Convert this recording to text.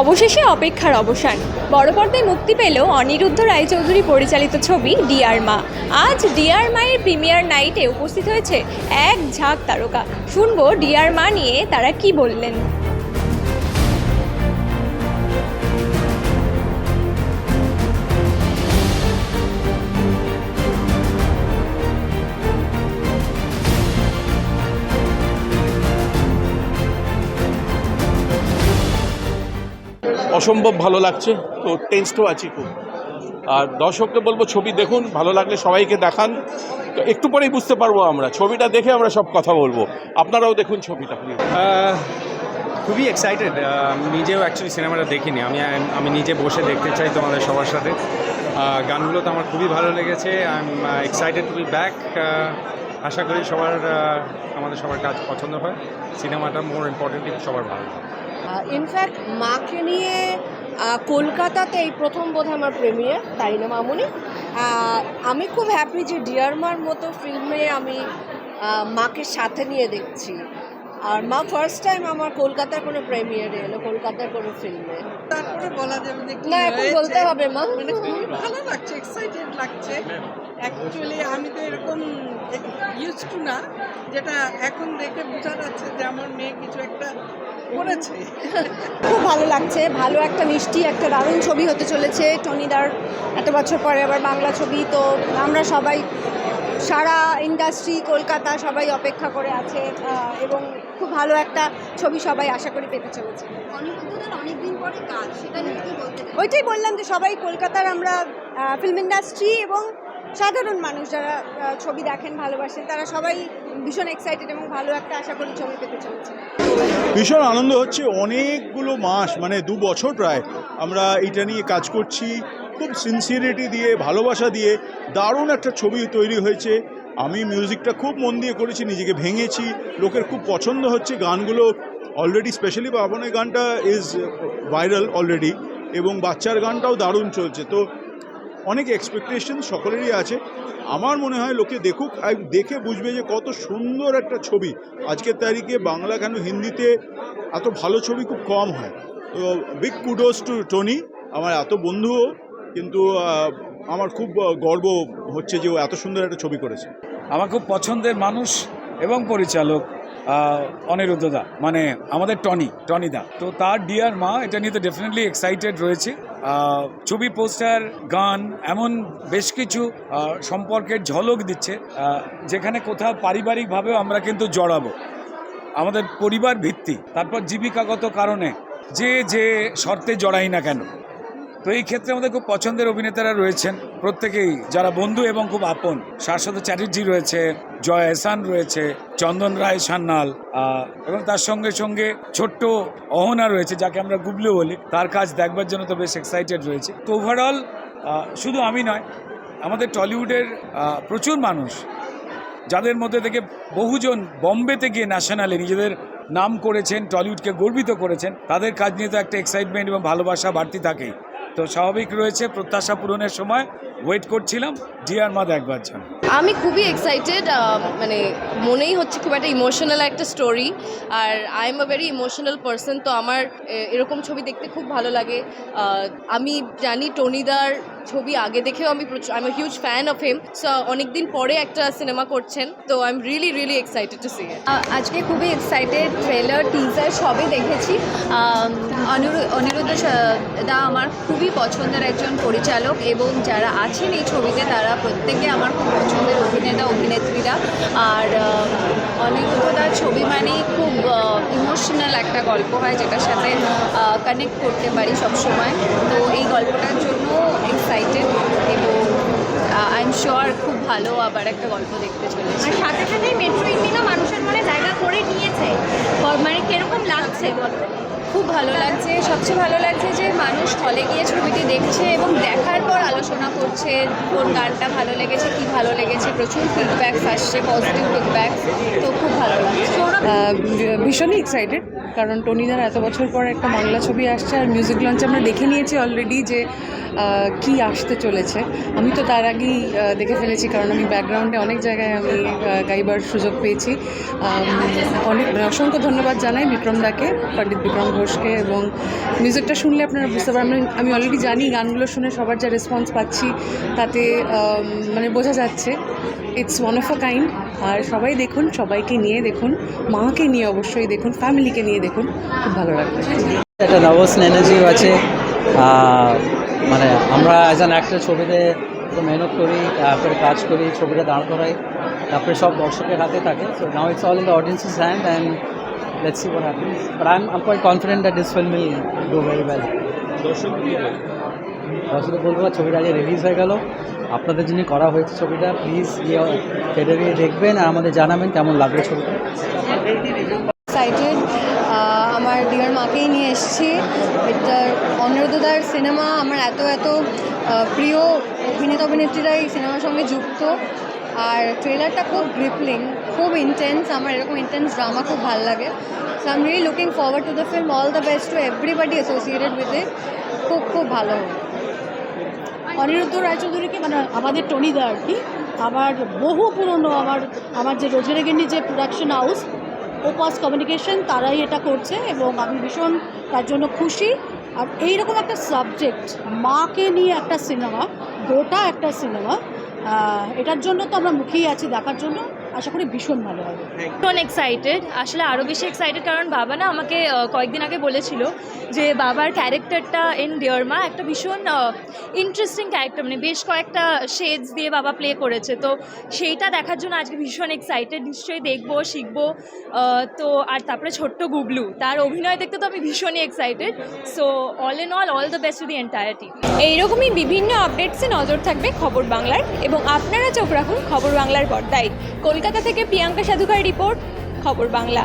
অবশেষে অপেক্ষার অবসান। বড় পর্দায় মুক্তি পেল অনিরুদ্ধ রায়চৌধুরী পরিচালিত ছবি ডিয়ার মা। আজ ডিয়ার মায়ের প্রিমিয়ার নাইটে উপস্থিত হয়েছে এক ঝাঁক তারকা। শুনব ডিয়ার মা নিয়ে তারা কি বললেন। অসম্ভব ভালো লাগছে। তো টেন্সডও আছি খুব। আর দর্শককে বলব, ছবি দেখুন, ভালো লাগলে সবাইকে দেখান। তো একটু পরেই বুঝতে পারব আমরা। ছবিটা দেখে আমরা সব কথা বলব। আপনারাও দেখুন ছবিটা খুবই এক্সাইটেড নিজেও অ্যাকচুয়ালি সিনেমাটা দেখিনি। আমি আমি নিজে বসে দেখতে চাই তোমাদের সবার সাথে। গানগুলো তো আমার খুবই ভালো লেগেছে। I'm excited to be back আশা করি সবার আমাদের সবার কাজ পছন্দ হয়। সিনেমাটা মোর ইম্পর্টেন্টলি সবার ভালো। ইনফ্যাক্ট মাকে নিয়ে কলকাতাতে এই প্রথম বোধ আমার প্রেমিয়ার তাই না মামুনি আমি খুব হ্যাপি যে ডিয়ারমার মতো ফিল্মে আমি মাকে সাথে নিয়ে দেখছি। আর মা ফার্স্ট টাইম আমার কলকাতার কোনো প্রেমিয়ারে এলো কলকাতার কোনো ফিল্মে তারপরে বলা যাবে যে না এখন বলতে হবে মা। মানে খুবই ভালো লাগছে এক্সাইটেড লাগছে। অ্যাকচুয়ালি আমি তো এরকম ইউজ টু না যেটা এখন দেখে বোঝা যাচ্ছে যে আমার মেয়ে কিছু একটা করেছে? খুব ভালো লাগছে ভালো একটা মিষ্টি একটা দারুণ ছবি হতে চলেছে টনিদার। এত বছর পরে আবার বাংলা ছবি তো আমরা সবাই সারা ইন্ডাস্ট্রি কলকাতা সবাই অপেক্ষা করে আছে এবং খুব ভালো একটা ছবি সবাই আশা করি পেতে চলেছে। অনেকদিন পরে কাজ সেটা ওইটাই বললাম যে সবাই কলকাতার আমরা ফিল্ম ইন্ডাস্ট্রি এবং সাধারণ মানুষ যারা ছবি দেখেন ভালোবাসেন তারা সবাই ভীষণ এক্সাইটেড এবং ভালো একটা আশা করি ছবি পেতে চলেছে। ভীষণ আনন্দ হচ্ছে। অনেকগুলো মাস মানে দু বছর প্রায় আমরা এটা নিয়ে কাজ করছি। খুব সিনসিয়ারিটি দিয়ে, ভালোবাসা দিয়ে দারুণ একটা ছবি তৈরি হয়েছে। আমি মিউজিকটা খুব মন দিয়ে করেছি, নিজেকে ভেঙেছি। লোকের খুব পছন্দ হচ্ছে গানগুলো। অলরেডি স্পেশালি বাবনের গানটা ইজ ভাইরাল অলরেডি এবং বাচ্চার গানটাও দারুণ চলছে। তো অনেক এক্সপেকটেশন সকলেরই আছে। আমার মনে হয় লোকে দেখুক দেখে বুঝবে যে কত সুন্দর একটা ছবি। আজকের তারিখে বাংলা কেন হিন্দিতে এত ভালো ছবি খুব কম হয়। তো বিগ কুডোস টু টনি আমার এত বন্ধুও, কিন্তু আমার খুব গর্ব হচ্ছে যে ও এত সুন্দর একটা ছবি করেছে। আমার খুব পছন্দের মানুষ এবং পরিচালক। আহ, অনিরুদ্ধ দা মানে আমাদের টনি টনি দা। তো তার ডিয়ার মা এটা নিয়ে তো ডেফিনেটলি এক্সাইটেড রয়েছে। ছবি পোস্টার গান এমন বেশ কিছু সম্পর্কের ঝলক দিচ্ছে যেখানে কোথাও পারিবারিকভাবেও আমরা কিন্তু জড়াবো। আমাদের পরিবার ভিত্তি তারপর জীবিকাগত কারণে যে যে শর্তে জড়াই না কেন। তো এই ক্ষেত্রে আমাদের খুব পছন্দের অভিনেতারা রয়েছেন প্রত্যেকেই যারা বন্ধু এবং খুব আপন। শাশ্বত চ্যাটার্জি রয়েছে জয় এহসান রয়েছে চন্দন রায় সান্যাল আহ, এবং তার সঙ্গে সঙ্গে ছোট্ট অহনা রয়েছে যাকে আমরা গুবলু বলি। তার কাজ দেখবার জন্য তো বেশ এক্সাইটেড রয়েছে। তো ওভারঅল শুধু আমি নয় আমাদের টলিউডের প্রচুর মানুষ যাদের মধ্যে থেকে বহুজন বম্বেতে গিয়ে ন্যাশনালে নিজেদের নাম করেছেন টলিউডকে গর্বিত করেছেন তাদের কাজ নিয়ে তো একটা এক্সাইটমেন্ট এবং ভালোবাসা বাড়তি থাকেই। তো স্বাভাবিক রয়েছে, প্রত্যাশা পূরণের সময় ওয়েট করছিলাম। ডিয়ার মাদ একবার যান আমি খুবই এক্সাইটেড মানে মনেই হচ্ছে খুব একটা ইমোশনাল একটা story R I'm a very emotional person তো আমার এরকম ছবি দেখতে খুব ভালো লাগে। আমি জানি টনিদার ছবি আগে দেখেও আমি I'm huge fan of him so অনেকদিন পরে একটা সিনেমা করছেন, তো I'm really really excited to see আজকে খুবই এক্সাইটেড ট্রেলার টিজার সবই দেখেছি। অনিরুদ্ধ দা আমার খুবই পছন্দের একজন পরিচালক এবং যারা আছেন এই ছবিতে, তারা প্রত্যেকে আমার খুব পছন্দের অভিনেতা, অভিনেত্রীরা। আর অনিরুদ্ধ ছবি মানেই খুব ইমোশনাল একটা গল্প হয় যেটার সাথে কানেক্ট করতে পারি সবসময়। তো এই গল্পটার জন্য এক্সাইটেড এবং আই এম শিওর খুব ভালো আবার একটা গল্প দেখতে চলেছি। আর সাথে সাথে মেট্রো ইন্ডিয়া মানুষের মনে জায়গা করে নিয়েছে। মানে কীরকম লাগছে বলো খুব ভালো লাগছে। সবচেয়ে ভালো লাগছে যে মানুষ হলে গিয়ে ছবিটি দেখছে এবং দেখার আলোচনা করছে, কোন গানটা ভালো লেগেছে, কি ভালো লেগেছে, প্রচুর ফিডব্যাকস আসছে পজিটিভ ফিডব্যাকস তো খুব ভালো লাগছে। ভীষণই এক্সাইটেড কারণ টনিদার এত বছর পর একটা বাংলা ছবি আসছে, আর মিউজিক লঞ্চ আমরা দেখে নিয়েছি অলরেডি যে কি আসতে চলেছে। আমি তো তার আগেই দেখে ফেলেছি, কারণ আমি ব্যাকগ্রাউন্ডে অনেক জায়গায় আমি গাইবার সুযোগ পেয়েছি। অনেক, অসংখ্য ধন্যবাদ জানাই বিক্রম দাকে, পণ্ডিত বিক্রম ঘোষকে, এবং মিউজিকটা শুনলে আপনারা বুঝতে পারবেন। আমি অলরেডি জানি গানগুলো শুনে সবার যা রেসপন্স পাচ্ছি তাতে মানে বোঝা যাচ্ছে। It's one of a kind আর সবাই দেখুন সবাইকে নিয়ে দেখুন মাকে নিয়ে অবশ্যই দেখুন ফ্যামিলিকে নিয়ে দেখুন খুব ভালো লাগবে। একটা নার্ভাস এনার্জিও আছে। মানে আমরা অ্যাজ অ্যান অ্যাক্টর ছবিতে মেহনত করি তারপরে কাজ করি ছবিটা দাঁড় করাই তারপরে সব দর্শকের হাতে থাকে। So now it's all in the audience's hand and let's see what happens but I'm I quite confident that this film will do very well দর্শক বলব ছবিটা আগে রিলিজ হয়ে গেল। আপনাদের জন্য করা হয়েছে ছবিটা। প্লিজ গিয়ে গিয়ে দেখবেন আর আমাদের জানাবেন কেমন লাগবে ছবিটা। এক্সাইটেড আমার ডিয়ার মাকেই নিয়ে এসেছি। এটার অনিরুদ্ধদার সিনেমা আমার এত এত প্রিয় অভিনেতা অভিনেত্রীরা এই সিনেমার সঙ্গে যুক্ত। আর ট্রেলারটা খুব গ্রিপলিং খুব ইন্টেন্স আমার এরকম ইন্টেন্স ড্রামা খুব ভালো লাগে। So I'm really looking forward to the film all the best to everybody associated with it খুব খুব ভালো। অনিরুদ্ধ রায়চৌধুরীকে মানে আমাদের টনিদা আর কি, আমার বহু পুরনো, আমার আমার যে রোজেরেগেন্ডি যে প্রোডাকশন হাউস ওপাস কমিউনিকেশন তারাই এটা করছে এবং আমি ভীষণ তার জন্য খুশি। আর এইরকম একটা সাবজেক্ট মাকে নিয়ে একটা সিনেমা গোটা একটা সিনেমা এটার জন্য তো আমরা মুখেই আছি দেখার জন্য। আশা করি ভীষণ ভালো হবে। ভীষণ এক্সাইটেড আসলে আরও বেশি এক্সাইটেড কারণ বাবা না আমাকে কয়েকদিন আগে বলেছিল যে বাবার ক্যারেক্টারটা ইন ডিয়ারমা একটা ভীষণ ইন্টারেস্টিং ক্যারেক্টার মানে বেশ কয়েকটা শেডস দিয়ে বাবা প্লে করেছে। তো সেইটা দেখার জন্য আজকে ভীষণ এক্সাইটেড নিশ্চয়ই দেখব শিখব। তো আর তারপরে ছোট্ট গুবলু তার অভিনয় দেখতে তো আমি ভীষণই excited so all in all all the best to the entire team এইরকমই বিভিন্ন আপডেটসে নজর থাকবে খবর বাংলার এবং আপনারা চোখ রাখুন খবর বাংলার পর্দায়। কলকাতা থেকে প্রিয়াঙ্কা সাধুকার রিপোর্ট খবর বাংলা।